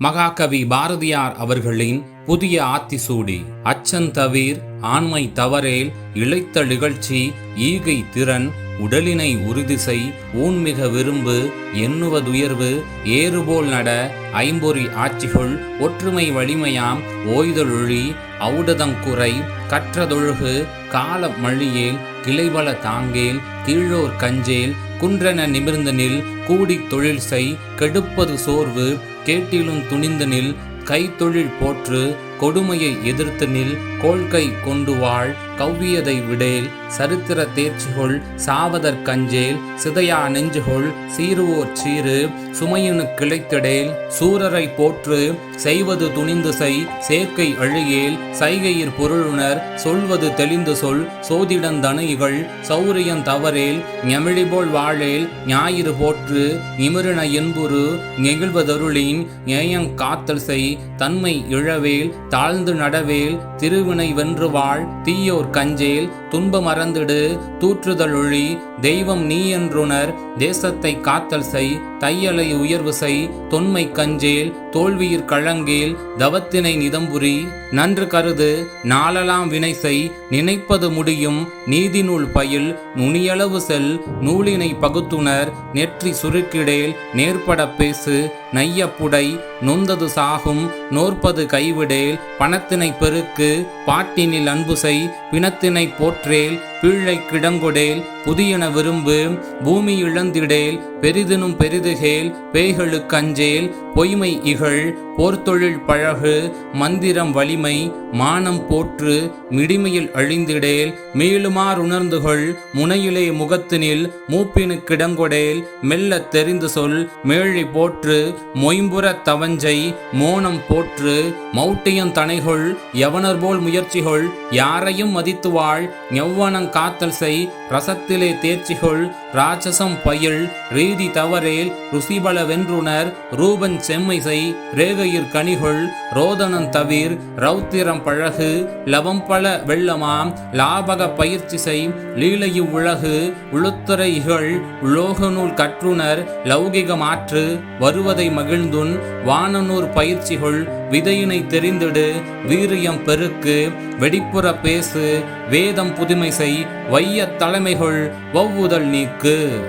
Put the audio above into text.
மகாகவி பாரதியார் அவர்களின் புதிய ஆத்திசூடி. அச்சந்தவீர் ஆண்மை தவறேல் இழைத்த நிகழ்ச்சி ஈகை திறன் உடலினை உறுதிசை ஊன்மிக விரும்பு எண்ணுவதுயர்வு ஏறுபோல் நட ஐம்பொறி ஆட்சிகள் ஒற்றுமை வலிமையாம் ஓய்தொழி ஔடதங்குறை கற்றதொழுகு கால மழியேல் கிளைவள தாங்கேல் கீழோர் கஞ்சேல் குன்றென நிமிர்ந்தனில் கூடித் தொழில் செய் கெடுப்பது சோர்வு கேட்டிலும் துணிந்தனில் கைத்தொழில் போற்று கொடுமையை எதிர்த்து நில் கோள்கை கொண்டு வாழ் கவ்வியதை விடேல் சரித்திர தேர்ச்சிகொள் சாவதற் கஞ்சேல் சிதையா நெஞ்சுகொள் சீருவோர் சீரு சுமையினு கிளைத்திடேல் சூரரை போற்று செய்வது துணிந்து செய் சேர்க்கை அழியேல் சைகையிற் பொருளுணர் சொல்வது தெளிந்து சொல் சோதிடந்தனைகள் சௌரியன் தவறேல் ஞமிழிபோல் வாழேல் ஞாயிறு போற்று நிமிருண என்புரு நெகிழ்வதருளின் ஏயங் காத்தல் செய் தன்மை இழவேல் தாழ்ந்து நடவேல் திருவினை வென்று வாழ் தீயோர் கஞ்சேல் துன்ப மறந்திடு தூற்றுதலொழி தெய்வம் நீ என்றுணர் தேசத்தை காத்தல் செய் தையலை உயர்வு செய் தொன்மை கஞ்சேல் தோல்வியிற் கழங்கேல் தவத்தினை நிதம்புரி நன்று கருது நாளலாம் வினை செய் நினைப்பது முடியும் நீதிநூல் பயில் நுனியளவு செல் நூலினை பகுத்துணர் நெற்றி சுருக்கிடேல் நேர்பட பேசு நையப்புடை நொந்தது சாகும் நோற்பது கைவிடேல் பணத்தினை பெருக்கு பாட்டினில் அன்புசை பிணத்தினை போற்றேல் பீழை கிடங்கொடேல் புதியன விரும்பு பூமி இழந்திடேல் பெரிதினும் பெரிதுகேல் பேய்களுக்கு அஞ்சேல் பொய்மை இகழ் போர்த்தொழில் பழகு மந்திரம் வலிமை மானம் போற்று மிடிமையில் அழிந்திடேல் மீளுமார் உணர்ந்துகொள் முனையிலே முகத்தினில் மூப்பினு கிடங்கொடேல் மெல்ல தெரிந்து சொல் மேழி போற்று மொயம்புற தவஞ்சை மோனம் போற்று மௌட்டியன் தனைகொள் யவனர் போல் முயற்சிகொள் யாரையும் மதித்து வாழ் ஞவ்வனங் காத்தல் செய் ரசத்திலே தேர்ச்சிகொள் ராட்சசம் பயில் ரீதி தவறேல் ருசிபல வென்றுணர் ரூபன் செம்மை செய் ரேகையிற் கனிகொள் ரோதனன் தவிர் ரௌத்திரம் பழகு லவம்பல வெள்ளமாம் லாபக பயிற்சி செய் லீலையு உலகு உளுத்துறை இகழ் உலோகநூல் கற்றுணர் லௌகிக மாற்று வருவதை மகிழ்ந்துன் வானநூர் பயிற்சிகள் விதையினை தெரிந்திடு வீரியம் பெருக்கு வெடிப்புற பேசு வேதம் புதுமை செய் வையத் தலைமைகள் வவ்வுதல் நீக்கு.